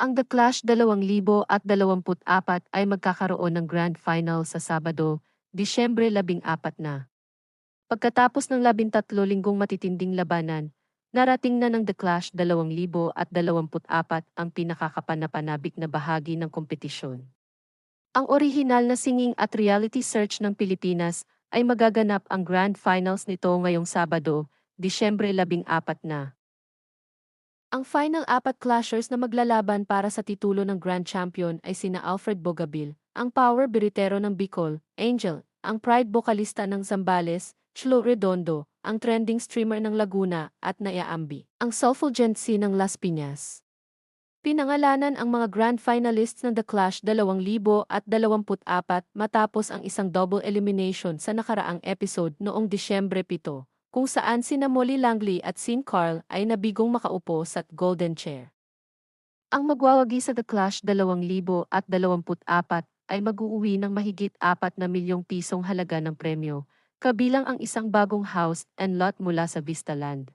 Ang The Clash 2024 ay magkakaroon ng Grand Final sa Sabado, Disyembre 14 na. Pagkatapos ng 13 linggong matitinding labanan, narating na ng The Clash 2024 ang pinakakapanapanabik na bahagi ng kompetisyon. Ang orihinal na singing at reality search ng Pilipinas ay magaganap ang Grand Finals nito ngayong Sabado, Disyembre 14 na. Ang final apat clashers na maglalaban para sa titulo ng Grand Champion ay sina Alfred Bogabil, ang power biritero ng Bicol, Angel, ang pride vocalista ng Zambales, Chlo Redondo, ang trending streamer ng Laguna, at Naya Ambi, ang soulful Gen Z ng Las Piñas. Pinangalanan ang mga grand finalists ng The Clash 2024 matapos ang isang double elimination sa nakaraang episode noong Disyembre 7 kung saan sina Molly Langley at Sin Carl ay nabigong makaupo sa Golden Chair. Ang magwawagi sa The Clash 2024 ay mag-uuwi ng mahigit 4 na milyong pisong halaga ng premyo, kabilang ang isang bagong house and lot mula sa Vistaland.